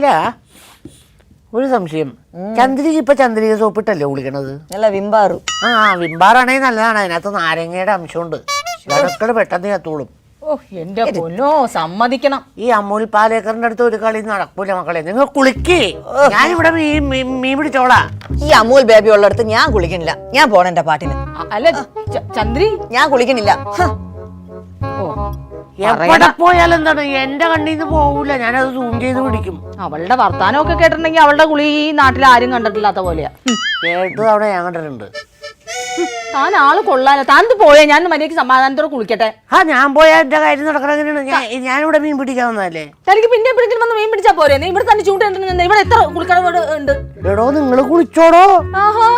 അല്ല ഒരു സംശയം. ചന്ദ്രിക ഇപ്പൊ ചന്ദ്രിക സോപ്പിട്ടല്ലേ കുളിക്കണത് അല്ല വിമ്പാറു. ആ വിമ്പാറാണെങ്കിൽ നല്ലതാണ്. അതിനകത്ത് നാരങ്ങയുടെ അംശമുണ്ട്. ഇടക്കൾ പെട്ടെന്ന് കത്തോളും ഓ എന്റെ പൊന്നോ സമ്മതിക്കണം. ഈ അമൂൽ പാലേക്കറിന്റെ അടുത്ത് ഒരു കളി നടക്കൂല മക്കളെ. നിങ്ങൾ കുളിക്കേ. ഞാൻ ഇവിടെ മീൻ- പിടിച്ചോളാ. ഈ അമൂൽ ബേബി ഉള്ളടത്ത് ഞാൻ കുളിക്കണില്ല. ഞാൻ പോണ എന്റെ പാട്ടിന്. അല്ല ചന്ദ്രി? ഞാൻ കുളിക്കണില്ല. ഓ. എവിടെ പോയാലും എന്താണ് എന്റെ കണ്ണിൽ നിന്ന് പോകൂല ഞാനത് സൂം ചെയ്ത് പിടിക്കും. അവളുടെ വർത്താനമൊക്കെ കേട്ടിട്ടുണ്ടെങ്കിൽ അവളുടെ കുളി ഈ നാട്ടിൽ ആരും കണ്ടിട്ടില്ലാത്ത പോലെയാ. കേട്ടത് അവിടെ ഞാൻ കണ്ടിട്ടുണ്ട്? താൻ ആൾ കൊള്ളാലോ. താൻ പോയേ ഞാൻ മര്യാദയ്ക്ക് സമാധാനത്തോടെ കുളിക്കട്ടെ. ആ ഞാൻ പോയാ എന്റെ കാര്യം നടക്കണം എങ്ങനെയാണ്? ഞാൻ ഞാനിവിടെ മീൻ പിടിക്കാൻ വന്നതല്ലേ? തനിക്ക് പിന്നെ എപ്പോഴെങ്കിലും വന്ന് മീൻ പിടിച്ചാ പോരെ? നീ ഇവിടെ തന്നെ ചൂണ്ടിട്ടുണ്ട് ഇവിടെ എത്ര കുളിക്കടവ് ഉണ്ട്? എടോ നിങ്ങൾ കുളിച്ചോടോ. ആഹാ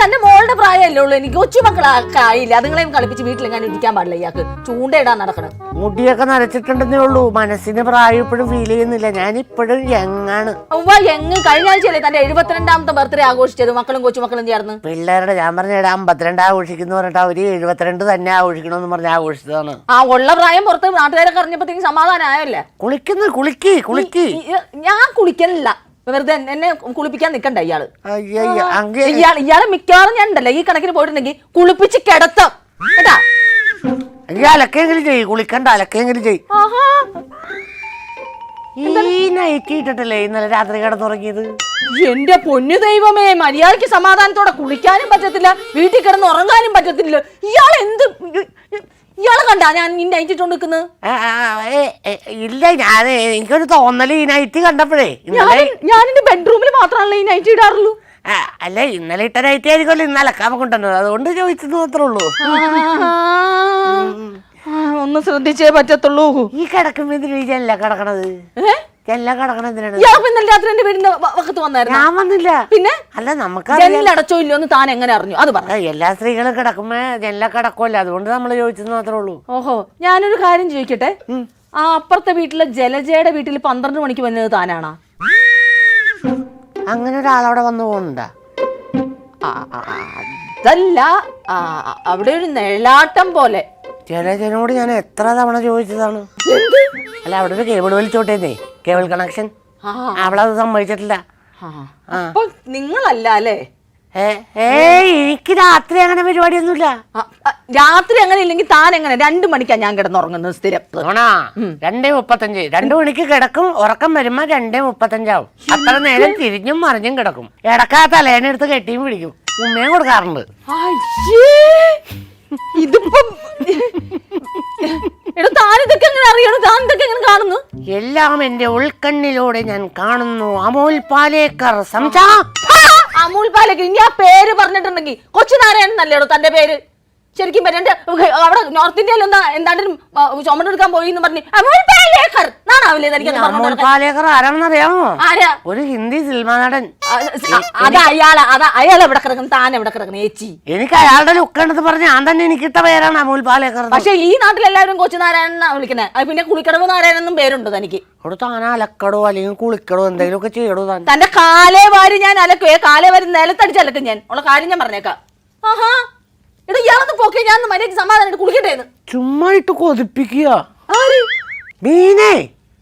തന്റെ മോളുടെ പ്രായമല്ലേ ഉള്ളൂ. എനിക്ക് കൊച്ചു മക്കളായില്ല അതുങ്ങളെയും കളിപ്പിച്ച് വീട്ടിലെങ്ങാനും ഇരിക്കാൻ പാടില്ല ഇയാൾക്ക്. ചൂണ്ടയിടാൻ നടക്കണം. മുടിയൊക്കെ നരച്ചിട്ടുണ്ടെന്നേ ഉള്ളൂ. മനസ്സിന് പ്രായം ഇപ്പോഴും ഫീൽ ചെയ്യുന്നില്ല. ഞാൻ ഇപ്പോഴും യങ്ങാണ് ഉവ്വ എങ്ങ് കഴിഞ്ഞ ആഴ്ചയല്ലേ തന്റെ എഴുപത്തിരണ്ടാമത്തെ ബർത്ത്ഡേ ആഘോഷിച്ചത്? മക്കളും കൊച്ചുമക്കളും ചേർന്ന്. പിള്ളേരുടെ ഞാൻ പറഞ്ഞ അമ്പത്തിരണ്ട് ആഘോഷിക്കുന്നു പറഞ്ഞിട്ട് അവർ എഴുപത്തിരണ്ട് തന്നെ ആഘോഷിക്കണമെന്ന് പറഞ്ഞ് ആഘോഷിച്ചതാണ്. ആ ഉള്ള പ്രായം പുറത്ത് നാട്ടുകാരൊക്കെ അറിഞ്ഞപ്പോഴത്തേക്കും സമാധാനമായല്ലേ കുളിക്കുന്നു കുളിക്ക് കുളിക്ക്. ഈ- ഞാൻ കുളിക്കണില്ല വെറുതെ എന്നെ- എന്നെ കുളിപ്പിക്കാൻ നിക്കണ്ട ഇയാൾ. അയ്യയ്യ, അങ്ങേ ഇയാൾ ഇയാളെ മിക്കവാറും ഞാൻ ഉണ്ടല്ലോ ഈ കണക്കിന് പോയിട്ടുണ്ടെങ്കിൽ കുളിപ്പിച്ച് കിടത്താം. കേട്ടാ? അലക്കെങ്കിലും ചെയ്യ് കുളിക്കണ്ട അലക്കെങ്കിലും ചെയ്യ്. ആഹാ. ഈ ഇന്നലെ രാത്രി കിടന്നുറങ്ങിയത്? എന്റെ പൊന്നു ദൈവമേ മര്യാദയ്ക്ക് സമാധാനത്തോടെ കുളിക്കാനും പറ്റത്തില്ല വീട്ടിൽ കിടന്ന് ഉറങ്ങാനും പറ്റത്തില്ല. ഇയാൾ എന്ത് ഇയാളെ കണ്ടാ ഞാൻ ഈ നിൽക്കുന്നത് ആ, ഏ, ഏ, ഇല്ല ഞാൻ എനിക്കൊരു തോന്നൽ ഈ നൈറ്റ് കണ്ടപ്പോഴേ ഇന്നലെ ഞാൻ എന്റെ ബെഡ്റൂമിൽ മാത്രമാണല്ലോ ഈ നൈറ്റ് ഇടാറുള്ളൂ. ആ, അല്ല ഇന്നലെ ഇട്ട നൈറ്റ് ആയിരിക്കുമല്ലോ ഇന്ന് അലക്കാൻ കൊണ്ടുവന്നത്? അതുകൊണ്ട് ചോദിച്ചത് മാത്രമേ ഉള്ളൂ. ആ, ഒന്ന് ശ്രദ്ധിച്ചേ പറ്റത്തുള്ളൂ. ഈ കിടക്കുമ്പോ എന്തിനാ ഈ ജനല കിടക്കണത്? ഏ? ജനല കിടക്കണ എന്തിനാണ്? ഇയാൾ ഇപ്പൊ ഇന്നലെ രാത്രി എന്റെ വീടിന്റെ വ- വക്കത്ത് വന്നായിരുന്നു? ഞാൻ വന്നില്ല. പിന്നെ? അല്ല ഇല്ലയോ എന്ന് താൻ എങ്ങനെ അറിഞ്ഞു? അത് പറ. എല്ലാ സ്ത്രീകളും കിടക്കുമ്പോ ജനല കിടക്കുമല്ലോ അതുകൊണ്ട് നമ്മൾ ചോദിച്ചത് മാത്രമേ ഉള്ളൂ. ഓഹോ ഞാനൊരു കാര്യം ചോദിക്കട്ടെ? ആ അപ്പുറത്തെ വീട്ടിലെ ജലജയുടെ വീട്ടിൽ പന്ത്രണ്ട് മണിക്ക് വന്നത് താനാണോ? അങ്ങനെ ഒരാളവിടെ വന്നു പോകുന്നുണ്ടാ? ആ, ആ, ആ, അതല്ല ആ, അവിടെ ഒരു നിഴലാട്ടം പോലെ. ജലജനോട് ഞാൻ എത്ര തവണ ചോദിച്ചതാണ്? അല്ല അവിടെ ഒരു കേബിൾ വലിച്ചോട്ടേന്നേ. Cable connection? അവളത് സമ്മതിച്ചിട്ടില്ല. അപ്പൊ നിങ്ങളല്ല അല്ലേ? ഏ ഏ എനിക്ക് രാത്രി അങ്ങനെ പരിപാടിയൊന്നുമില്ല. രാത്രി അങ്ങനെ ഇല്ലെങ്കിൽ താൻ എങ്ങനെ? രണ്ടു മണിക്കാ ഞാൻ കിടന്നുറങ്ങുന്നത് സ്ഥിരം. രണ്ടേ മുപ്പത്തഞ്ച്. രണ്ടു മണിക്ക് കിടക്കും ഉറക്കം വരുമ്പോ രണ്ടേ മുപ്പത്തഞ്ചാവും. അത്ര നേരം തിരിഞ്ഞും മറിഞ്ഞും കിടക്കും. ഇടക്കാ തലേനെടുത്ത് കെട്ടിയും പിടിക്കും. ഉമ്മയും കൊടുക്കാറുണ്ട്! ഇതിപ്പം എടാ താൻ ഇതൊക്കെ എങ്ങനെ അറിയണം? താൻ ഇതൊക്കെ എങ്ങനെ കാണുന്നു? എല്ലാം എന്റെ ഉൾക്കണ്ണിലൂടെ ഞാൻ കാണുന്നു. അമോൽ പാലേക്കർ സംസാ. അമൂൽ പാലക്ക് ഇനി ആ പേര് പറഞ്ഞിട്ടുണ്ടെങ്കിൽ കൊച്ചു നാരായണൻ നല്ലേടോ തന്റെ പേര്? ശരിക്കും പറഞ്ഞ അവിടെ നോർത്ത് ഇന്ത്യയിൽ എന്താ എന്താണ്ട് ചുമടെടുക്കാൻ പോയി എന്ന് പറഞ്ഞു അമൂൽ പാലേക്കർ. നാണാവില്ലേ ആരാണെന്നറിയാമോ? ആരാ? ഒരു ഹിന്ദി സിനിമ നടൻ. അത് അയാളാ അതാ അയാൾ എവിടെ കിടക്കണം താൻ എവിടെ കിടക്കണം ഏച്ചി. എനിക്ക് അയാളുടെ ലുക്ക് ഉണ്ടെന്ന് പറഞ്ഞ് ഞാൻ തന്നെ എനിക്കിട്ട പേരാണ് പാലേക്കർ എന്ന്. പക്ഷെ ഈ നാട്ടിലെല്ലാവരും കൊച്ചു നാരായണനാ വിളിക്കുന്നത് പിന്നെ കുളിക്കടവ് നാരായണൻ എന്നും പേരുണ്ട് തനിക്ക്. അവിടെ താൻ അലക്കടോ അല്ലെങ്കിൽ കുളിക്കടോ എന്തെങ്കിലുമൊക്കെ ചെയ്യടോ താൻ. തന്റെ കാലേ വാരി ഞാൻ അലക്കുവേ കാലേ വാരി നിലത്തടിച്ച് അലക്കും ഞാൻ. ഉള്ള കാര്യം ഞാൻ പറഞ്ഞേക്കാം. ആഹാ. എടാ ഇയാളൊന്ന് പോക്കേ ഞാൻ മര്യാദ സമാധാനം കുളിക്കട്ടെ എന്ന്. ചുമ്മാ ഇട്ട് കൊതിപ്പിക്കുക. ആര്? മീനേ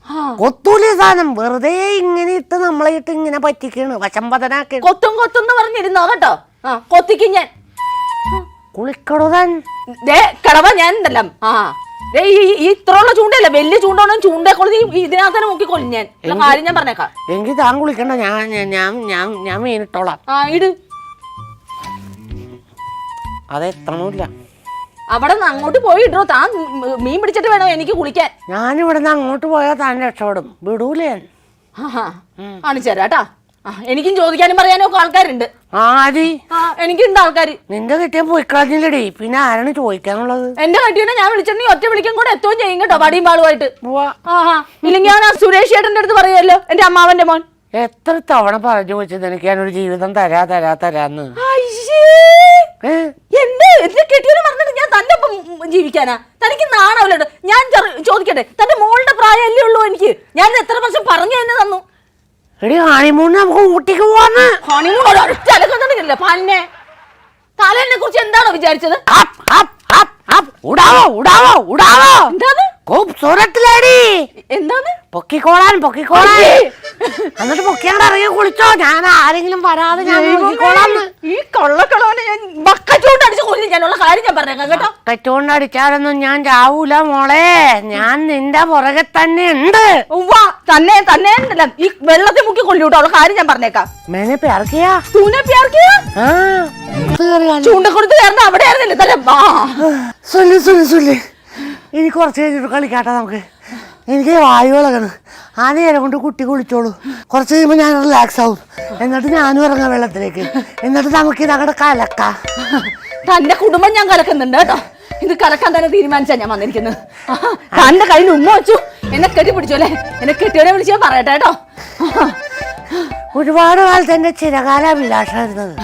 ആ, കൊത്തൂലേ സാധനം വെറുതെ ഇങ്ങനെ ഇട്ട് നമ്മളെ ഇട്ട് ഇങ്ങനെ പറ്റിക്കാണ് വശംപതനാക്കി കൊത്തും കൊത്തും എന്ന് പറഞ്ഞിരുന്നോ കേട്ടോ? ആ കൊത്തിക്കും ഞാൻ. താൻ. ദേ കടവ ഞാൻ ഉണ്ടല്ലോ ആ. ദേ ഈ ഈ- ഈ ഇത്രയുള്ള ചൂണ്ടയല്ല വലിയ ചൂണ്ട വേണം ചൂണ്ടയെക്കൊള്ളി ഇതിനകത്ത് തന്നെ മുക്കിക്കൊള്ളും ഞാൻ. ഉള്ള കാര്യം ഞാൻ പറഞ്ഞേക്കാം. എങ്കിൽ താൻ കുളിക്കണ്ട ഞാൻ ഞാൻ- ഞാൻ ഞാൻ ഞാൻ മീനിട്ടോളാം ആ ഇട്. അത് എത്തണമില്ല അവിടെ നിന്ന് അങ്ങോട്ട് പോയി ഇടോ താൻ മീൻ പിടിച്ചിട്ട് വേണം എനിക്ക് കുളിക്കാൻ? ഞാനിവിടെ നിന്ന് അങ്ങോട്ട് പോയാൽ താൻ രക്ഷപ്പെടും. വിടൂലേ കാണിച്ചേരാട്ടാ എനിക്കും ചോദിക്കാനും പറയാനും ഒക്കെ ആൾക്കാരുണ്ട്. ആരി? എനിക്കുണ്ട് ആൾക്കാർ നിന്റെ കിട്ടിയ പോയിക്കളഞ്ഞില്ലടി. പിന്നെ ആരാണ് ചോദിക്കാനുള്ളത്? എന്റെ കട്ടിയെ ഞാൻ വിളിച്ചിട്ടുണ്ടെങ്കിൽ ഒറ്റ വിളിക്കും കൂടെ എത്തുകയും ചെയ്യും കേട്ടോ വടിയും പാളുമായിട്ട് ഇല്ലെങ്കിൽ ഞാൻ ആ സുരേഷ് ചേട്ടന്റെ അടുത്ത് പറയുമല്ലോ എന്റെ അമ്മാവന്റെ മോൻ. എത്ര തവണ പറഞ്ഞു വെച്ചത് എനിക്ക് ഞാനൊരു ജീവിതം തരാ തരാ തരാന്ന്? എന്ത്? എന്റെ കെട്ടിയവനെ പറഞ്ഞിട്ട് ഞാൻ തന്റെ ഒപ്പം ജീവിക്കാനാ? തനിക്ക് നാണവല്ലോ ഞാൻ ചോദിക്കട്ടെ തന്റെ മോളുടെ പ്രായമല്ലേ ഉള്ളൂ എനിക്ക്? ഞാൻ എത്ര വർഷം പറഞ്ഞു തന്നെ തന്നു? എടി ഹണിമൂൺ പന്നെ. തലേനെ കുറിച്ച് എന്താണോ വിചാരിച്ചത്? എന്താണ് പൊക്കിക്കോളാൻ പൊക്കിക്കോളാൻ. എന്നിട്ട് പൊക്കിയാണ്ട് ഇറങ്ങി കുളിച്ചോ. ഞാൻ ആരെങ്കിലും വരാതെ ഞാൻ ഈ കൊള്ളക്കളോനെ ഞാൻ ബക്കറ്റോണ്ട് അടിച്ച് കൊല്ലും. ഞാനുള്ള കാര്യം ഞാൻ പറഞ്ഞേക്കാം കേട്ടോ? ബക്കറ്റോണ്ട് അടിച്ചാലൊന്നും ഞാൻ ചാവൂല മോളെ. ഞാൻ നിന്റെ പുറകെ തന്നെ ഉണ്ട്. ഉവ്വ തന്നെ തന്നെ ഉണ്ടല്ലോ. ഈ വെള്ളത്തിൽ മുക്കി കൊല്ലൂട്ടോ ഉള്ള കാര്യം ഞാൻ പറഞ്ഞേക്കാം. മേനെ പിറക്കിയാ തൂനെ പ്യാർക്കിയ ആ. ഇത്. ചൂണ്ടക്കൊടുത്ത് കയറുന്ന അവിടെ ആയിരുന്നില്ല? വാ. സുല്ലി സുല്ലി സുല്ലി. ഇനി കുറച്ച് കഴിഞ്ഞിട്ട് കളിക്കാട്ടെ നമുക്ക്. എനിക്ക് വായു ഇളകണ് ആ നേരം കൊണ്ട് കുട്ടി കുളിച്ചോളൂ. കുറച്ച് കഴിയുമ്പോൾ ഞാൻ റിലാക്സ് ആവും. എന്നിട്ട് ഞാനും ഇറങ്ങാം വെള്ളത്തിലേക്ക്. എന്നിട്ട് നമുക്ക് ഇതങ്ങടെ കലക്ക. തന്റെ കുടുംബം ഞാൻ കലക്കുന്നുണ്ട് കേട്ടോ. ഇത് കലക്കാൻ തന്നെ തീരുമാനിച്ചാ ഞാൻ വന്നിരിക്കുന്നത്. തന്റെ കയ്യിൽ ഉമ്മ വെച്ചു. എന്നെ കെട്ടി പിടിച്ചു അല്ലേ? എന്നെ കെട്ടിയവനെ വിളിച്ച് ഞാൻ പറയട്ടെ കേട്ടോ. ഒരുപാട് കാലത്ത് എന്റെ ചിരകാല അഭിലാഷമായിരുന്നത്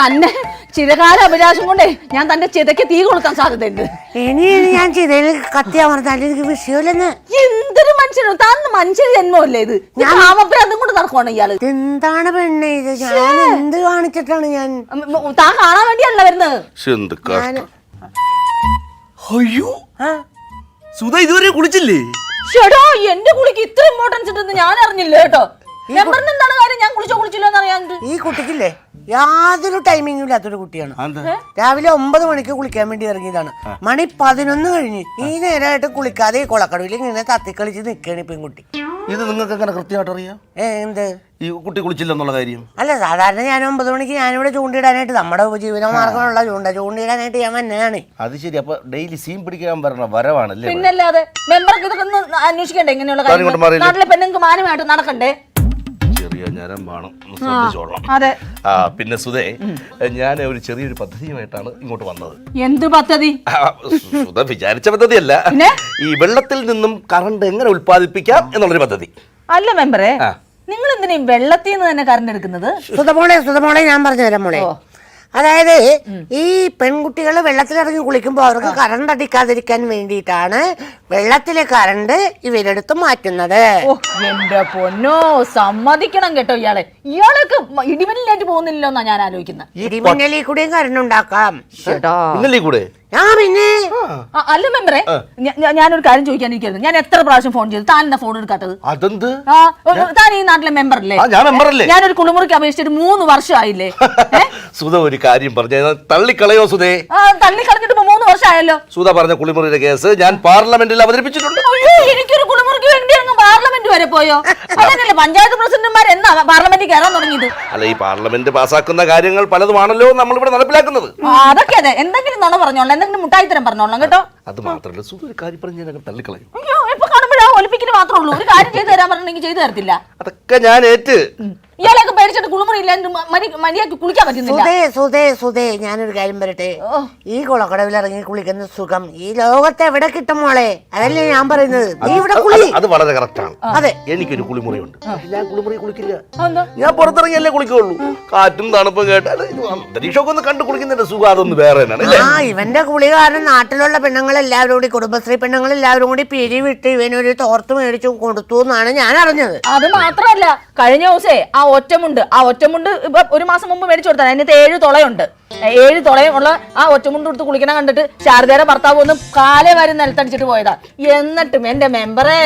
തന്നെ ചിരകാല അഭിലാഷം കൊണ്ടേ ഞാൻ തന്റെ ചിതയ്ക്ക് തീ കൊളുത്താൻ സാധ്യതയുണ്ട്. ഇനി ഇനി ഞാൻ ചിതയിൽ കത്തി അമർത്താൻ എനിക്ക് വിഷയമില്ലെന്ന്. എന്തൊരു മനുഷ്യനോ താൻ മനുഷ്യ ജന്മമല്ലേ ഇത്? ഞാൻ അതും കൊണ്ട് നടക്കുവാണ് ഇയാൾ. എന്താണ് പെണ്ണെ ഇത്? ഞാൻ എന്ത് കാണിച്ചിട്ടാണ് ഞാൻ? ഉം, ഉം, താൻ കാണാൻ വേണ്ടിയല്ല വരുന്നത്. ശ്ശെ, എന്ത് കഷ്ടം അയ്യോ. ആ. സുധ ഇതുവരെ കുളിച്ചില്ലേ? ഷെടോ എന്റെ കുളിക്ക് ഇത്ര ഇമ്പോർട്ടൻസ് ഉണ്ടെന്ന് ഞാൻ അറിഞ്ഞില്ല കേട്ടോ. എന്താണ് കാര്യം? ഞാൻ കുളിച്ചോ കുളിച്ചില്ലോ എന്ന് അറിയാണ്ട്. ഈ കുട്ടിക്കില്ലേ? യാതൊരു ടൈമിങ്ങും ഇല്ലാത്തൊരു കുട്ടിയാണ്. രാവിലെ ഒമ്പത് മണിക്ക് കുളിക്കാൻ വേണ്ടി ഇറങ്ങിയതാണ്. മണി പതിനൊന്ന് കഴിഞ്ഞ്. ഈ നേരമായിട്ട് കുളിക്കാതെ കൊളക്കടവിൽ കുളക്കടവിൽ ഇങ്ങനെ തത്തിക്കളിച്ച് നിൽക്കുകയാണ് പെൺകുട്ടി. ഇത് നിങ്ങൾക്ക് എങ്ങനെ കൃത്യമായിട്ട് അറിയാം എന്ത്? ഈ കുട്ടി കുളിച്ചില്ലെന്നുള്ള കാര്യം. അല്ല സാധാരണ ഞാൻ ഒമ്പത് മണിക്ക് ഞാനിവിടെ ചൂണ്ടിയിടാനായിട്ട് നമ്മുടെ ഉപജീവന മാർഗമുള്ള ചൂണ്ട ചൂണ്ടിയിടാനായിട്ട് ഞാൻ വന്നതാണ്. അത് ശരി അപ്പൊ ഡെയിലി സീൻ പിടിക്കാൻ പറഞ്ഞ വരവാണല്ലേ? പിന്നല്ലാതെ മെമ്പർക്ക് ഇതൊക്കെ ഒന്ന് അന്വേഷിക്കണ്ടേ ഇങ്ങനെയുള്ള കാര്യങ്ങൾ? നാട്ടിലെ പെണ്ണുങ്ങൾക്ക് മാനമായിട്ട് നടക്കണ്ടേ? ഞരം വേണം ശ്രദ്ധിച്ചോളണം അതെ. ആ പിന്നെ സുധേ ഞാൻ ഒരു ചെറിയൊരു പദ്ധതിയുമായിട്ടാണ് ഇങ്ങോട്ട് വന്നത്. എന്ത് പദ്ധതി? സുധ വിചാരിച്ച പദ്ധതിയല്ല? ഈ വെള്ളത്തിൽ നിന്നും കറണ്ട് എങ്ങനെ ഉൽപ്പാദിപ്പിക്കാം എന്നുള്ളൊരു പദ്ധതി. അല്ല മെമ്പറേ നിങ്ങൾ എന്തിനും വെള്ളത്തിൽ നിന്ന് തന്നെ കറണ്ട് എടുക്കുന്നത്? സുധമോളെ സുധമോളെ ഞാൻ പറഞ്ഞു തരാം മോളെ അതായത് ഈ പെൺകുട്ടികൾ വെള്ളത്തിലിറങ്ങി കുളിക്കുമ്പോൾ അവർക്ക് കറണ്ട് അടിക്കാതിരിക്കാൻ വേണ്ടിയിട്ടാണ് വെള്ളത്തിലെ കറണ്ട് ഇവരെടുത്ത് മാറ്റുന്നത്. ഓ എന്റെ പൊന്നോ സമ്മതിക്കണം കേട്ടോ ഇയാളെ. ഇയാളൊക്കെ ഇടിമിന്നലായിട്ട് പോകുന്നില്ലല്ലോ എന്നാ ഞാൻ ആലോചിക്കുന്നത് ഇടിമിന്നലിൽ കൂടിയും കറണ്ട് ഉണ്ടാക്കാം. കൂടെ? ഞാൻ പിന്നെ ആ, അല്ല മെമ്പറെ ഞ- ഞ- ഞാനൊരു കാര്യം ചോദിക്കാനിരിക്കുന്നു ഞാൻ എത്ര പ്രാവശ്യം ഫോൺ ചെയ്തു? താൻ എന്താ ഫോൺ എടുക്കാത്തത്? അതെന്ത്? ആ ഒരു- താൻ ഈ നാട്ടിലെ മെമ്പർ അല്ലേ ആ ഞാൻ മെമ്പറല്ലേ ഞാനൊരു കുളിമുറിക്ക് അപേക്ഷിച്ചിട്ട് മൂന്ന് വർഷമായില്ലേ? ഏ? സുധ ഒരു കാര്യം പറഞ്ഞു തള്ളിക്കളയോ സുധേ? ആ, തള്ളി കളഞ്ഞിട്ട് ഇപ്പൊ മൂന്ന് വർഷമായല്ലോ. സുധ പറഞ്ഞ കുളിമുറിയുടെ കേസ് ഞാൻ പാർലമെന്റിൽ അവതരിപ്പിച്ചിട്ടുണ്ട്. എനിക്കൊരു കുളിമുറിക്ക് വേണ്ടി അങ്ങ് പാർലമെന്റ് വരെ പോയോ? അല്ലെങ്കിൽ പഞ്ചായത്ത് പ്രസിഡന്റുമാർ എന്നാ പാർലമെന്റിൽ കയറാൻ തുടങ്ങിയത്? അല്ല ഈ പാർലമെന്റ് പാസ്സാക്കുന്ന കാര്യങ്ങൾ പലതുമാണല്ലോ നമ്മൾ ഇവിടെ നടപ്പിലാക്കുന്നത്. അതൊക്കെ അതെ. എന്തെങ്കിലും നുണ പറഞ്ഞോളാം എന്തെങ്കിലും മുട്ടായിത്തരം പറഞ്ഞോളാം കേട്ടോ? അത് മാത്രമല്ല സുധ ഒരു കാര്യം പറഞ്ഞു ഞാൻ തള്ളിക്കളയും. അയ്യോ ഇപ്പൊ കാണുമ്പോഴാ ഒലിപ്പിക്കൽ മാത്രമേ ഉള്ളൂ. ഒരു കാര്യം ചെയ്തു തരാൻ പറഞ്ഞിട്ടുണ്ടെങ്കിൽ ചെയ്തു തരത്തില്ല. അതൊക്കെ ഞാൻ ഏറ്റ്. ഇയാളെയൊക്കെ പേടിച്ചിട്ട് കുളിമുറി ഇല്ലാണ്ട് മര്യാദയ്ക്ക് കുളിക്കാൻ പറ്റുന്നില്ല. സുധേ സുധേ സുധേ ഞാനൊരു കാര്യം പറയട്ടെ? ഈ കുളക്കടവിൽ ഇറങ്ങി കുളിക്കുന്ന സുഖം ഈ ലോകത്തെ എവിടെ കിട്ടും മോളെ? അതല്ലേ ഞാൻ പറയുന്നത്. നീ ഇവിടെ കുളി. അത് വളരെ കറക്റ്റാണ്. അതെ. എനിക്കൊരു കുളിമുറിയുണ്ട്. ഞാൻ കുളിമുറി കുളിക്കില്ല. ഞാൻ പുറത്തിറങ്ങിയല്ലേ കുളിക്കുള്ളൂ കാറ്റും തണുപ്പും കേട്ടാൽ അന്തരീക്ഷമൊക്കെ ഒന്ന് കണ്ടു കുളിക്കുന്നതിന്റെ സുഖം അതൊന്ന് വേറെ ആ ഇവന്റെ കുളി കാരണം നാട്ടിലുള്ള പെണ്ണുങ്ങൾ എല്ലാവരും കൂടി കുടുംബശ്രീ പെണ്ണുങ്ങൾ എല്ലാവരും കൂടി പിരിവിട്ട് ഇവനൊരു തോർത്ത് മേടിച്ചു കൊടുത്തു എന്നാണ് ഞാൻ അറിഞ്ഞത്. അത് മാത്രമല്ല കഴിഞ്ഞ ദിവസേ ആ ഒറ്റമുണ്ട്. ആ ഒറ്റമുണ്ട് ഇപ്പൊ ഒരു മാസം മുമ്പ് മേടിച്ചു കൊടുത്താണ്. അതിനകത്ത് ഏഴ് തുളയുണ്ട്. ഏഴ് തുളയുള്ള ആ ഒറ്റമുണ്ട് എടുത്ത് കുളിക്കണം കണ്ടിട്ട് ശാരദയുടെ ഭർത്താവ് ഒന്ന് കാലേ വരെ നിലത്തടിച്ചിട്ട് പോയതാ. എന്നിട്ടും എന്റെ മെമ്പറേ.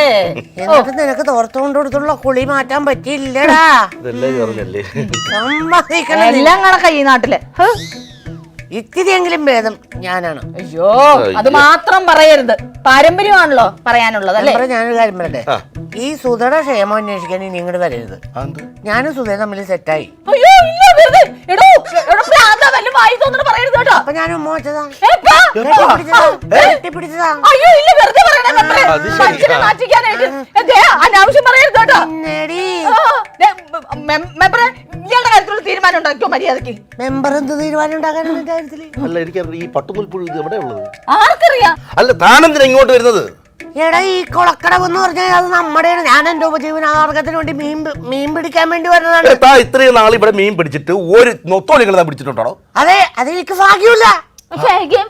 എന്നിട്ട് നിനക്ക് തോർത്തുകൊണ്ട് കൊടുത്തുള്ള കുളി മാറ്റാൻ പറ്റിയില്ലടാ. സമ്മതിക്കണം. എല്ലാം കണക്കാ ഈ നാട്ടിൽ. ഹ്. ഇത്തിരിയെങ്കിലും ഭേദം ഞാനാണ്. അയ്യോ അത് മാത്രം പറയരുത്. പാരമ്പര്യമാണല്ലോ പറയാനുള്ളത് അല്ലേ? നമ്പറ് ഞാനൊരു കാര്യം പറയട്ടെ? ഈ സുധയുടെ ക്ഷേമം അന്വേഷിക്കാൻ ഇനി ഇങ്ങോട്ട് വരരുത്? ഞാനും സുധയും തമ്മിൽ സെറ്റായി. അയ്യോ ഇല്ല വെറുതെ. എടോ എടോ വല്ല വായി പറയരുത് കേട്ടോ. അപ്പൊ ഞാൻ ഉമ്മ വെച്ചതാ? ഏപ്പാ. കെട്ടിപ്പിടിച്ചതാ കെട്ടിപ്പിടിച്ചതാ അയ്യോ ഇല്ല വെറുതെ പറയണ മെമ്പറേ. അത് ശരി. മനുഷ്യനെ നാറ്റിക്കാനായിട്ട് എന്തേ അനാവശ്യം പറയരുത് കേട്ടോ. പിന്നേടി. ആ, ദേ, മെ- ഇയാളുടെ കാര്യത്തിലുള്ള തീരുമാനം ഉണ്ടാക്കിയോ മര്യാദയ്ക്ക് മെമ്പർ എന്ത് തീരുമാനം ഉണ്ടാക്കാനുള്ള കാര്യത്തിൽ അല്ല എനിക്കറിയാം ഈ പട്ടുനൂൽപ്പുഴ ഇത് എവിടെ ഉള്ളത് ആർക്കറിയാം? അല്ല താനെന്തിനാ ഇങ്ങോട്ട് വരുന്നത്? എടാ ഈ കുളക്കടവ് എന്ന് പറഞ്ഞാൽ അത് നമ്മുടെയാണ്. ഞാൻ എന്റെ ഉപജീവനാർഗത്തിന് വേണ്ടി മീൻ പി- മീൻ പിടിക്കാൻ വേണ്ടി വരുന്നതാണ്. താ ഇത്രയും നാൾ ഇവിടെ മീൻ പിടിച്ചിട്ട് ഒരു നൊത്തോളികൾ താൻ പിടിച്ചിട്ടുണ്ടോ? അതെ അത് എനിക്ക് ഭാഗ്യമില്ല. ഭാഗ്യം?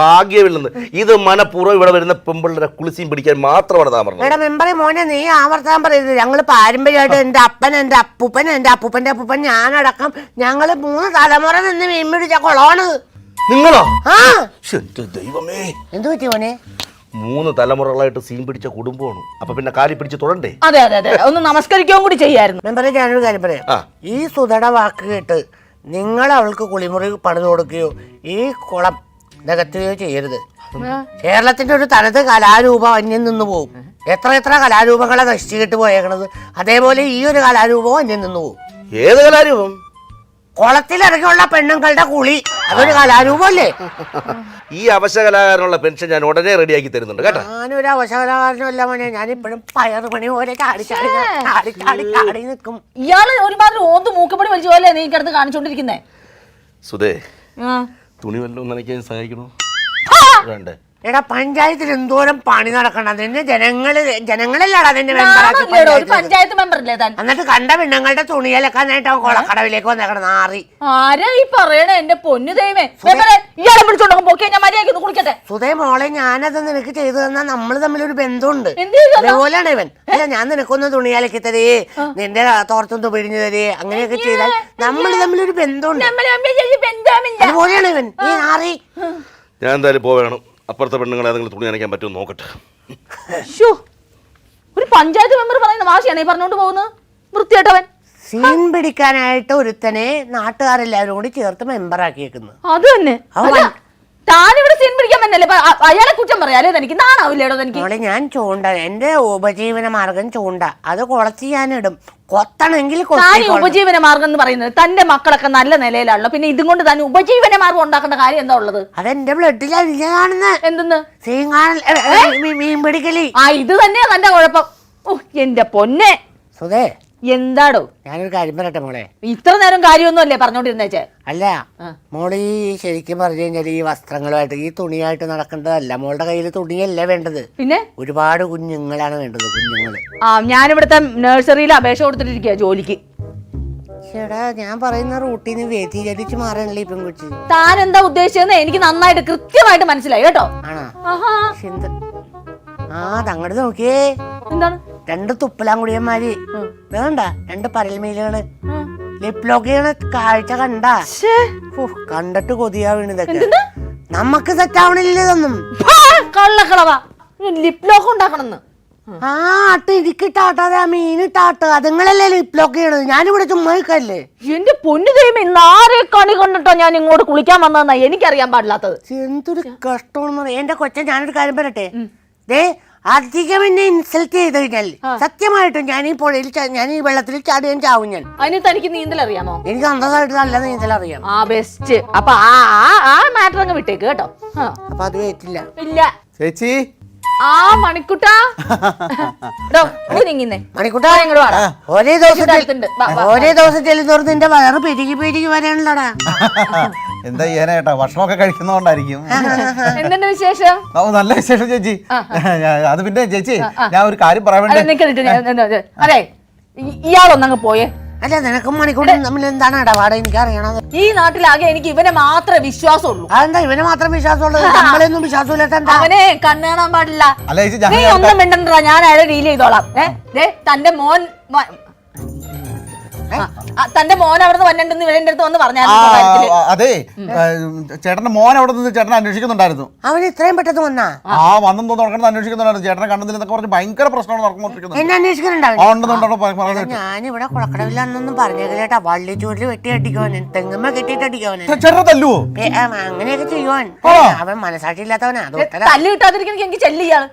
ഭാഗ്യമില്ലെന്ന്. ഇത് മനഃപൂർവം ഇവിടെ വരുന്ന പെമ്പിള്ളരെ കുളിസിയും പിടിക്കാൻ മാത്രമാണ് താൻ പറഞ്ഞത്. എടാ മെമ്പറെ മോനെ നീ ആവർത്താൻ പറയുന്നത് ഞങ്ങൾ പാരമ്പര്യമായിട്ട് എന്റെ അപ്പൻ എന്റെ അപ്പൂപ്പൻ എന്റെ അപ്പൂപ്പന്റെ അപ്പൂപ്പൻ ഞാനടക്കം ഞങ്ങൾ മൂന്ന് തലമുറ നിന്ന് മീൻ പിടിച്ച കുളമാണ് നിങ്ങളോ? ആ. ശ്ശെ, എന്റെ ദൈവമേ. എന്തു പറ്റി മോനെ? മൂന്ന് തലമുറകളായിട്ട് സീൻ പിടിച്ച കുടുംബമാണ്. അപ്പൊ പിന്നെ കാലി പിടിച്ച് തുടണ്ടേ? അതെ അതെ അതെ. ഒന്ന് നമസ്കരിക്കുകയും കൂടി ചെയ്യായിരുന്നു. മെമ്പറെ ഞാനൊരു കാര്യം പറയാം. ആ. ഈ സുധയുടെ വാക്ക് കേട്ട് നിങ്ങൾ അവൾക്ക് കുളിമുറി പണിത് കൊടുക്കുകയോ ഈ കുളം നികത്തുകയോ ചെയ്യരുത്. കേരളത്തിന്റെ ഒരു തനത് കലാരൂപം അന്യം നിന്ന് പോകും എത്ര എത്ര കലാരൂപങ്ങളെ നശിച്ചിട്ട് പോയേക്കണത്? അതേപോലെ ഈ ഒരു കലാരൂപവും അന്യം നിന്ന് പോകും ഏത് കലാരൂപം? കുളത്തിലിറങ്ങിയുള്ള പെണ്ണുങ്ങളുടെ കുളി. അതൊരു കലാരൂപമല്ലേ? ഈ അവശ കലാകാരനുള്ള പെൻഷൻ ഞാൻ ഉടനെ റെഡിയാക്കി തരുന്നുണ്ട് കേട്ടോ. ഞാനൊരു അവസരകാരനല്ല മോനെ. ഞാനിപ്പോഴും പയറുപണി പോലെ ചാടി ചാടി ചാടി ചാടി ചാടി നിൽക്കും ഇയാൾ ഒരുമാതിരി ഓന്ത് മൂക്കപ്പടി വലിച്ചു പോലെ നീ കിടന്ന് കാണിച്ചോണ്ടിരിക്കുന്നേ. സുധേ തുണി വല്ലതും നനയ്ക്കാൻ സഹായിക്കണോ? വേണ്ടേ. എടാ പഞ്ചായത്തിൽ എന്തോരം പണി നടക്കണം. അതിന് ജനങ്ങൾ ജനങ്ങളല്ലാടാ അതിന്റെ മെമ്പറാക്കി പഞ്ചായത്ത്. മെമ്പറല്ലേ താൻ? എന്നിട്ട് കണ്ട പെണ്ണുങ്ങളുടെ തുണിയലക്കാനായിട്ട് അവൻ കൊളക്കടവിലേക്ക് വന്നേക്കണം നാറി. ആരാ ഈ പറയണ? എന്റെ പൊന്നു ദൈവമേ. മെമ്പറെ ഇയാളെ വിളിച്ചോണ്ടോ പോക്കെ. ഞാൻ മര്യാദയ്ക്ക് ഒന്ന് കുളിക്കട്ടെ. സുധേ മോളെ ഞാനത് നിനക്ക് ചെയ്തു നമ്മൾ തമ്മിൽ ഒരു ബന്ധമുണ്ട്. എന്ത് ചെയ്തു തന്നോ? അതേപോലെയാണ് ഇവൻ. അല്ല ഞാൻ നിനക്കൊന്ന് തുണിയലക്കി തരേ. നിന്റെ തോർത്തൊന്ന് പിഴിഞ്ഞു തരേ. അങ്ങനെയൊക്കെ ചെയ്താൽ നമ്മൾ തമ്മിൽ ഒരു ബന്ധമുണ്ട്. നമ്മളെ അമ്മയെ ചേച്ചി ബന്ധമില്ല. അതുപോലെയാണ് ഇവൻ. ഈ നാറി. ഞാൻ എന്തായാലും പോവേണം. അപ്പുറത്തെ പെണ്ണുങ്ങളെ ഏതെങ്കിലും തുണി നനയ്ക്കാൻ പറ്റുമോ നോക്കട്ടെ. ശ്ശോ, ഒരു പഞ്ചായത്ത് മെമ്പർ പറയുന്ന വാശിയാണ് ഈ പറഞ്ഞോണ്ട് പോകുന്നത്? വൃത്തിയായിട്ടവൻ. സീൻ പിടിക്കാനായിട്ട് ഒരുത്തനെ നാട്ടുകാരെല്ലാവരും കൂടി ചേർത്ത് മെമ്പറാക്കിയേക്കുന്നു. അത് തന്നെ. അവൻ അല്ല, താനിവിടെ സീൻ അ- അയാളെ കുറ്റം പറയാലേ തനിക്ക് നാണാവില്ലേടോ തനിക്ക്? മോളെ ഞാൻ ചൂണ്ട എന്റെ ഉപജീവന മാർഗം ചൂണ്ട. അത് കുളച്ച് ഞാൻ ഇടും. കൊത്തണമെങ്കിൽ താൻ ഈ കൊത്തിക്കോളണം. ഉപജീവന മാർഗം എന്ന് പറയുന്നത് തന്റെ മക്കളൊക്കെ നല്ല നിലയിലാണല്ലോ. പിന്നെ ഇതും കൊണ്ട് താൻ ഉപജീവന മാർഗം ഉണ്ടാക്കേണ്ട കാര്യം എന്താ ഉള്ളത്? അതെന്റെ എന്തെന്ന്? മീ- മീൻ പിടിക്കലി. ആ ഇത് തന്നെയാ തന്റെ കുഴപ്പം. ഓ എന്റെ പൊന്നെ. സുധേ എന്താടോ? ഞാനൊരു കാര്യം പറയട്ടെ മോളെ? ഇത്ര നേരം കാര്യമൊന്നും അല്ലേ പറഞ്ഞോണ്ടിരുന്നേച്ചേ അല്ല മോൾ ഈ ശരിക്കും പറഞ്ഞു കഴിഞ്ഞാൽ ഈ വസ്ത്രങ്ങളുമായിട്ട് ഈ തുണിയായിട്ട് നടക്കേണ്ടതല്ല. മോളുടെ കയ്യിൽ തുണിയല്ല വേണ്ടത്. പിന്നെ? ഒരുപാട് കുഞ്ഞുങ്ങളാണ് വേണ്ടത് കുഞ്ഞുങ്ങൾ. ആ ഞാനിവിടുത്തെ നഴ്സറിയിൽ അപേക്ഷ കൊടുത്തിട്ടിരിക്കുക ജോലിക്ക്. ചേടാ ഞാൻ പറയുന്ന റൂട്ടിൽ നിന്ന് വ്യതിചലിച്ച് മാറണല്ലേ ഇപ്പം പെൺകുച്ചി? താൻ എന്താ ഉദ്ദേശിച്ചതെന്ന് എനിക്ക് നന്നായിട്ട് കൃത്യമായിട്ട് മനസ്സിലായി കേട്ടോ. ആണോ? ആ തങ്ങട് നോക്കിയേ. എന്താണ്? രണ്ട് തുപ്പലാങ്കുടിയന്മാര് വേണ്ട രണ്ട് പരൽമീലുകൾ ആ. ലിപ്ലോക്കിയാണ് കാഴ്ച കണ്ട. കണ്ടിട്ട് കൊതിയാ ഇതൊക്കെ നമുക്ക് സെറ്റാവണില്ല ഇതൊന്നും. ഫാ, കള്ളക്കളവാ. ലിപ് ലോക്ക് ഉണ്ടാക്കണമെന്ന് ആ ആട്ട് ഇരിക്കിട്ടാട്ടാതെ ആ മീനിട്ടാട്ട് അതുങ്ങളല്ലേ ലിപ്ലോക്ക് ചെയ്യണത്? ഞാനിവിടെ ചുമ്മാ നിൽക്കല്ലേ എന്റെ പൊന്നു ദൈവം ഇന്ന് ആരെ കണി കൊണ്ടിട്ടോ ഞാൻ ഇങ്ങോട്ട് കുളിക്കാൻ വന്നതെന്നാ എനിക്കറിയാൻ പാടില്ലാത്തത്. എന്തൊരു കഷ്ടമാണെന്ന് എന്റെ കൊച്ചൻ ഞാനൊരു കാര്യം പറയട്ടെ? ദേ അധികം എന്നെ ഇൻസൾട്ട് ചെയ്ത് കഴിഞ്ഞാൽ സത്യമായിട്ടും ഞാൻ ഈ പുഴയിൽ ഞാൻ ഈ വെള്ളത്തിൽ ചാടിയാൻ ചാവും ഞാൻ. അതിന് തനിക്ക് നീന്തൽ അറിയാമോ എനിക്ക് അന്തസ്സായിട്ട് നല്ല നീന്തൽ അറിയാം ആ ബെസ്റ്റ് അപ്പൊ ആ ആ ആ മാറ്റർ അങ്ങ് വിട്ടേക്ക് കേട്ടോ. അപ്പൊ അത് പറ്റില്ല ഇല്ല. ചേച്ചി. ആ മണിക്കുട്ടാ. ഡോ, നീ മണിക്കുട്ടാ ഇങ്ങോട്ട് വാടാ. ഒരേ ദിവസം ഒരേ ദിവസം ചെല്ലുന്നോർത്ത് നിന്റെ വയറ് പെരുകി പെരുകി വരാനുള്ളടാ. എന്താ ചെയ്യാനായിട്ടാ ഭക്ഷണമൊക്കെ കഴിക്കുന്നോണ്ടായിരിക്കും എന്തുണ്ട് വിശേഷം? ഓ നല്ല വിശേഷം ചേച്ചി. അത് പിന്നെ ചേച്ചി ഞാൻ ഒരു കാര്യം പറയാൻ അതെ വേണ്ടി അതെ ഇ- ഇയാളൊന്നങ്ങ് പോയെ. അല്ല നിനക്കും മണിക്കൂട്ടും തമ്മിൽ എന്താണ് ഇടപാട്? എനിക്ക് അറിയണത് ഈ നാട്ടിലാകെ എനിക്ക് ഇവനെ മാത്രമേ വിശ്വാസമുള്ളൂ. അതെന്താ? ഇവനെ മാത്രം വിശ്വാസമുള്ളത്? നമ്മളെയൊന്നും വിശ്വാസമില്ലാത്ത എന്താ? അവനെ കണ്ണു കാണാൻ പാടില്ല. അല്ല ചേച്ചി ഞാൻ നീ ഒന്നും മിണ്ടണ്ടാ ഞാൻ അയാളെ ഡീൽ ചെയ്തോളാം. ഏ? ദേ തന്റെ മോൻ മ- തന്റെ മോൻ അവിടെ വന്നിട്ടുണ്ടെന്ന് ഇവരുടെ അടുത്ത് വന്ന് പറഞ്ഞു അതെ. ചേട്ടന്റെ മോൻ അവിടെ നിന്ന് ചേട്ടനെ അന്വേഷിക്കുന്നുണ്ടായിരുന്നു. അവൻ ഇത്രയും പെട്ടെന്ന് വന്നാ? ആ വന്നെന്ന് നടക്കുന്നത് അന്വേഷിക്കുന്നുണ്ടായിരുന്നു. ചേട്ടനെ കണ്ടതിലെന്നൊക്കെ പറഞ്ഞ് ഭയങ്കര പ്രശ്നമാണ് നടന്നുകൊണ്ടിരിക്കുന്നത് ഞാനിവിടെ കുളക്കടവില്ലാന്നൊന്നും പറഞ്ഞേക്കില്ലേട്ടാ വള്ളി ചൂടിൽ വെട്ടി അടിക്കുവാൻ തെങ്ങുമ്മ കെട്ടിട്ട് അടിക്കുവാൻ തല്ലുവോ? അങ്ങനെയൊക്കെ ചെയ്യുവാൻ. അവൻ മനസാക്ഷി ഇല്ലാത്തവനാ തല്ല് കിട്ടാതിരിക്കുന്ന എനിക്ക് ചെല്ലിയാണ്.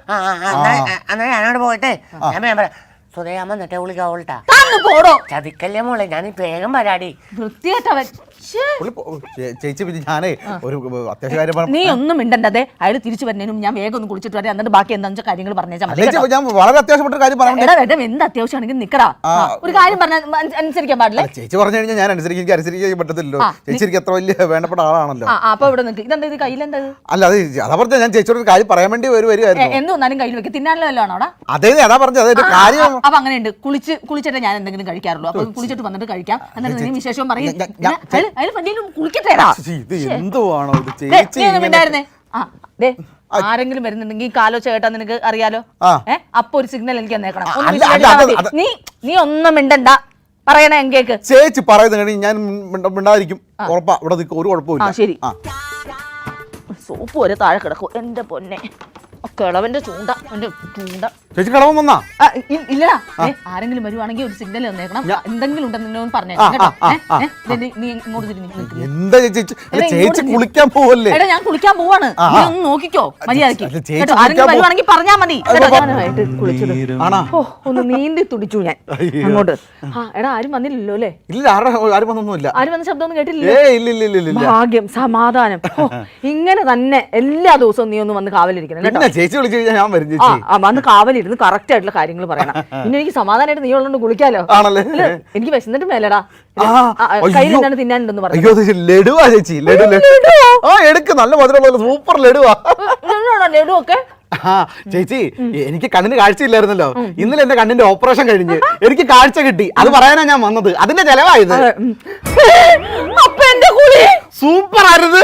എന്നാ ഞാനവിടെ പോയിട്ട് ഞാൻ പറയാം. സുധയാമ്മ എന്നിട്ട് വിളിക്കാവോൾട്ടാ താന്ന് പോടോ. ചതിക്കല്ലേ മോളെ ഞാൻ വേഗം വരാടി. വൃത്തിയായിട്ടവൻ. ശ്ശേ. പുള്ളി പോ- ചേ- ചേച്ചി പിന്നെ ഞാനേ ഒരു അത്യാവശ്യ കാര്യം പറഞ്ഞു. നീ ഒന്നും മിണ്ടണ്ടതെ. അയാൾ തിരിച്ചു വരുന്നതിനും ഞാൻ വേഗം ഒന്ന് കുളിച്ചിട്ട് വരാം. എന്നിട്ട് ബാക്കി എന്താ വെച്ചാൽ കാര്യങ്ങൾ പറഞ്ഞേച്ചാൽ മതി കേട്ടോ. ഞാൻ വളരെ അത്യാവശ്യപ്പെട്ട ഒരു കാര്യം വേണ്ടി എടാ വേണ്ട എന്ത് അത്യാവശ്യമാണെങ്കിൽ നിക്കടാ. ആ, ഒരു കാര്യം പറഞ്ഞാൽ അനുസരിക്കാൻ പാടില്ലേ? ചേച്ചി പറഞ്ഞു കഴിഞ്ഞാൽ ഞാൻ അനുസരിക്കും എനിക്ക് അനുസരിക്കാൻ പറ്റത്തില്ലല്ലോ. ആ, ചേച്ചി എനിക്ക് അത്ര വലിയ വേണ്ടപ്പെട്ട ആളാണല്ലോ. ആ ആ, അപ്പൊ ഇവിടെ നിൽക്ക് ഇതെന്താ ഇത് കയ്യിലെന്താ ഇത്? അല്ല അത് അതാ പറഞ്ഞ ഞാൻ ചേച്ചിയോട് ഒരു കാര്യം പറയാൻ വേണ്ടി ഒരു എ, വരുമായിരുന്നു എന്ത് വന്നാലും കയ്യിൽ വെക്ക്. തിന്നാനുള്ള വല്ലതും ആണോ അവിടെ അതേ അതാ പറഞ്ഞത്. അതൊരു കാര്യം. അപ്പൊ അങ്ങനെയുണ്ട്. കുളിച്ച് കുളിച്ചിട്ട് ഞാൻ എന്തെങ്കിലും കഴിക്കാറുള്ളൂ. അപ്പൊ കുളിച്ചിട്ട് വന്നിട്ട് കഴിക്കാം. എന്നിട്ട് നീ വിശേഷം പറയും. കുളിക്കട്ടേടാ. ഇത് ദേ, ആ ആരെങ്കിലും വരുന്നുണ്ടെങ്കിൽ കാലോ ചേട്ടാ നിനക്ക് അറിയാലോ? ഏഹ് അപ്പൊ ഒരു സിഗ്നൽ എനിക്ക് തന്നേക്കണം. നീ നീ ഒന്നും മിണ്ടണ്ട. പറയണേ എങ്കേക്ക്. ചേച്ചി പറയുന്നത് കഴിഞ്ഞ് ഞാൻ മിണ്ട- മിണ്ടാതിരിക്കും. ഉറപ്പാ ഇവിടെ ഒരു കുഴപ്പമില്ല ശരി. സോപ്പ് വരെ താഴെ കിടക്കും. എന്റെ പൊന്നെ. കിളവന്റെ ചൂണ്ട അവന്റെ ചൂണ്ട. ചേച്ചി കിളവൻ വന്നാ? ഇല്ല ആരെങ്കിലും വരുവാണെങ്കിൽ ഒരു സിഗ്നൽ തന്നേക്കണം. എന്തെങ്കിലും ഉണ്ടെന്ന് ഏ, ദേ, നീ- ഇങ്ങോട്ട് തിരിഞ്ഞ് എന്താ ചേച്ചി? ചേച്ചി- കുളിക്കാൻ പോവല്ലേ? എടാ ഞാൻ കുളിക്കാൻ പോവാണ്. നീ ഒന്ന് നോക്കിക്കോ മര്യാദയ്ക്ക് കേട്ടോ ആരെങ്കിലും വരുവാണെങ്കിൽ പറഞ്ഞാ മതി. ഞാനായിട്ട് കുളിച്ചത്. ഓ ഒന്ന് നീന്തി തുടിച്ചു ഞാൻ അങ്ങോട്ട്. ആ. എടാ ആരും വന്നില്ലല്ലോ അല്ലേ? ഇല്ല ആരും വന്നൊന്നുമില്ല. ആരും വന്ന ശബ്ദമൊന്നും ഇല്ല ഭാഗ്യം സമാധാനം. ഓ, ഇങ്ങനെ തന്നെ എല്ലാ ദിവസവും നീ ഒന്ന് വന്ന് കാവലിരിക്കണം കേട്ടോ. ചേച്ചി വിളിച്ചു കഴിഞ്ഞാൽ ഞാൻ വരും ആ ചേച്ചി. ആ, വന്ന് കാവലിരുന്ന് കറക്റ്റ് ആയിട്ടുള്ള കാര്യങ്ങൾ പറയണം. പിന്നെ എനിക്ക് സമാധാനമായിട്ട് നീ ഉള്ളതുകൊണ്ട് കുളിക്കാലോ? ആണല്ലേ? എനിക്ക് വിശന്നിട്ട് മേലടാ. ആ, കയ്യിൽ അയ്യോ. എന്താണ് തിന്നാനുണ്ടെന്ന് പറഞ്ഞു അയ്യോ അത് ലഡുവാ ചേച്ചി ലഡു ആ എടുക്ക് നല്ല മധുരമുള്ള സൂപ്പർ ലഡുവാ. ലഡു ഒക്കെ ആ ചേച്ചി എനിക്ക് കണ്ണിന് കാഴ്ചയില്ലായിരുന്നല്ലോ ഇന്നലെ എന്റെ കണ്ണിന്റെ ഓപ്പറേഷൻ കഴിഞ്ഞ് എനിക്ക് കാഴ്ച കിട്ടി. അത് പറയാനാ ഞാൻ വന്നത്. അതിന്റെ ചെലവായത് സൂപ്പർ ആയിരുന്നു.